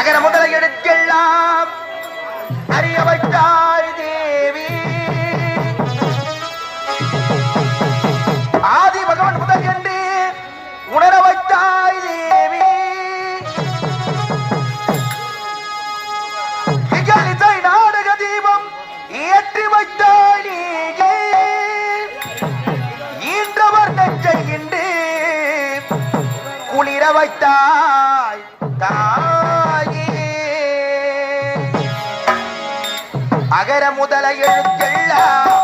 அகர முதல எழுத்தெல்லாம் அறிய வைத்தார் தேவி. ஆதி பகவான் முதல் என்று உணர வைத்தாய் தேவி. இகலிசை நாடக தீபம் ஏற்றி வைத்தாய் நீயே. நெஞ்சை இன்று குளிர வைத்தாய் தான் அகர முதல எழுத்தெல்லாம்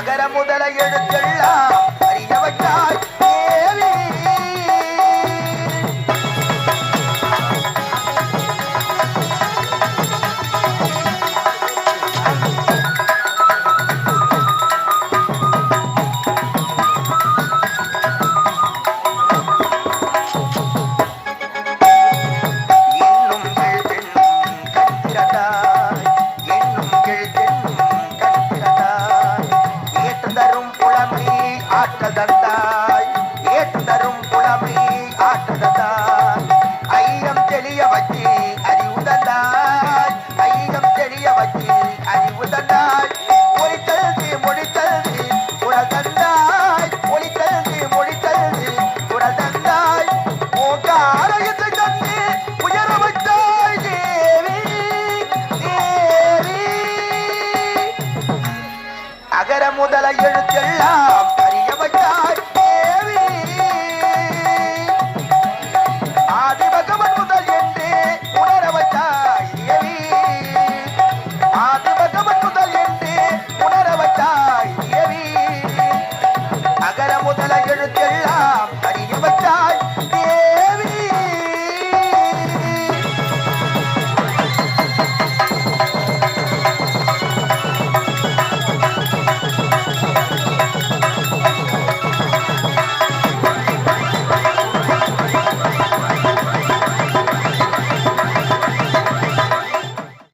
அகர முதல எழுத்து 一二一二啊